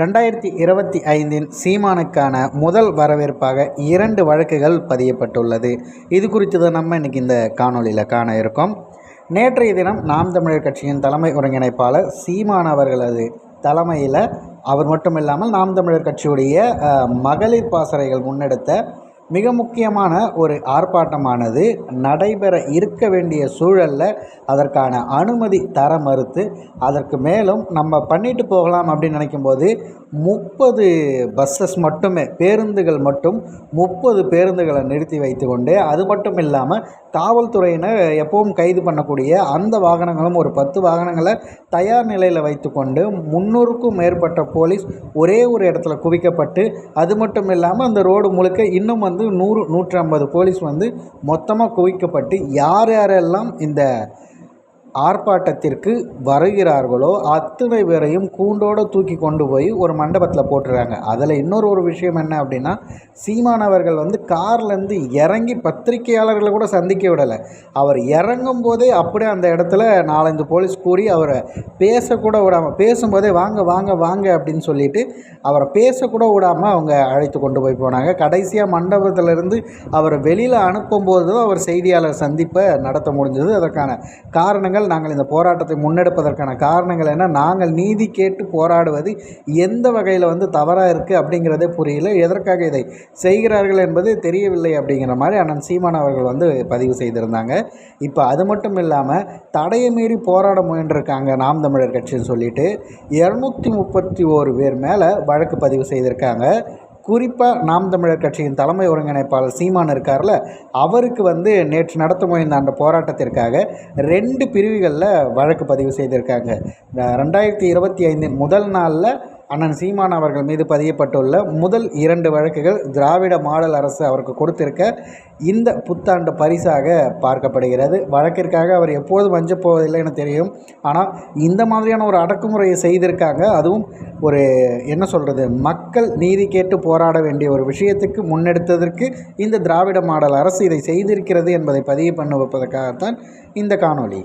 ரெண்டாயிரத்தி இருபத்தி ஐந்தின் சீமானுக்கான முதல் வரவேற்பாக இரண்டு வழக்குகள் பதியப்பட்டுள்ளது. இது குறித்து தான் நம்ம இன்றைக்கி இந்த காணொளியில் காண இருக்கோம். நேற்றைய தினம் நாம் தமிழர் கட்சியின் தலைமை ஒருங்கிணைப்பாளர் சீமான் அவர்களது தலைமையில் அவர் மட்டும் இல்லாமல் நாம் தமிழர் கட்சியுடைய மகளிர் பாசறைகள் முன்னெடுத்த மிக முக்கியமான ஒரு ஆர்ப்பாட்டமானது நடைபெற இருக்க வேண்டிய சூழலில் அதற்கான அனுமதி தர மறுத்து அதற்கு மேலும் நம்ம பண்ணிட்டு போகலாம் அப்படின்னு நினைக்கும்போது முப்பது பஸ்ஸஸ் மட்டுமே பேருந்துகள் மட்டும் முப்பது பேருந்துகளை நிறுத்தி வைத்துக்கொண்டு அது மட்டும் இல்லாமல் காவல்துறையினர் எப்பவும் கைது பண்ணக்கூடிய அந்த வாகனங்களும் ஒரு பத்து வாகனங்களை தயார் நிலையில் வைத்துக்கொண்டு முந்நூறுக்கும் மேற்பட்ட போலீஸ் ஒரே ஒரு இடத்துல குவிக்கப்பட்டு அது மட்டும் இல்லாமல் அந்த ரோடு முழுக்க இன்னும் வந்து நூறு நூற்றி ஐம்பது போலீஸ் வந்து மொத்தமாக குவிக்கப்பட்டு யார் யாரெல்லாம் இந்த ஆர்ப்பாட்டத்திற்கு வருகிறார்களோ அத்தனை பேரையும் கூண்டோடு தூக்கி கொண்டு போய் ஒரு மண்டபத்தில் போட்டுறாங்க. அதில் இன்னொரு ஒரு விஷயம் என்ன அப்படின்னா சீமானவர்கள் வந்து கார்லேருந்து இறங்கி பத்திரிகையாளர்களை கூட சந்திக்க விடலை. அவர் இறங்கும் போதே அப்படியே அந்த இடத்துல நாலஞ்சு போலீஸ் கூறி அவரை பேசக்கூட விடாமல் பேசும்போதே வாங்க வாங்க வாங்க அப்படின்னு சொல்லிட்டு அவரை பேசக்கூட விடாமல் அவங்க அழைத்து கொண்டு போய் போனாங்க. கடைசியாக மண்டபத்திலிருந்து அவரை வெளியில் அனுப்பும்போது தான் அவர் செய்தியாளர் சந்திப்பை நடத்த முடிஞ்சது. அதற்கான காரணங்கள் நாங்கள் இந்த போராட்டத்தை முன்னெடுப்பதற்கான காரணங்கள் என்ன? நாங்கள் நீதி கேட்டு போராடுவது எந்த வகையில் வந்து தவறாக இருக்குது அப்படிங்கிறதே புரியல. எதற்காக இதை செய்கிறார்கள் என்பது தெரியவில்லை அப்படிங்கிற மாதிரி அண்ணன் சீமான் அவர்கள் வந்து பதிவு செய்திருந்தாங்க. இப்போ அது மட்டும் இல்லாமல் தடையை மீறி போராட முயன்றிருக்காங்க நாம் தமிழர் கட்சின்னு சொல்லிட்டு இரநூத்தி முப்பத்தி ஓரு பேர் மேலே வழக்கு பதிவு செய்திருக்காங்க. குறிப்பாக நாம் தமிழர் கட்சியின் தலைமை ஒருங்கிணைப்பாளர் சீமான் இருக்கார்ல அவருக்கு வந்து நேற்று நடத்த முயன்ற அந்த போராட்டத்திற்காக ரெண்டு பிரிவுகளில் வழக்கு பதிவு செய்திருக்காங்க. ரெண்டாயிரத்தி இருபத்தி ஐந்தின் முதல் நாளில் அண்ணன் சீமான் அவர்கள் மீது பதியப்பட்டுள்ள முதல் இரண்டு வழக்குகள் திராவிட மாடல் அரசு அவருக்கு கொடுத்திருக்க இந்த புத்தாண்டு பரிசாக பார்க்கப்படுகிறது. வழக்கிற்காக அவர் எப்போதும் வஞ்ச போவதில்லை என தெரியும். ஆனால் இந்த மாதிரியான ஒரு அடக்குமுறையை செய்திருக்காங்க. அதுவும் ஒரு என்ன சொல்கிறது மக்கள் நீதி கேட்டு போராட வேண்டிய ஒரு விஷயத்துக்கு முன்னெடுத்ததற்கு இந்த திராவிட மாடல் அரசு இதை செய்திருக்கிறது என்பதை பதிவு பண்ண வைப்பதற்காகத்தான் இந்த காணொளி.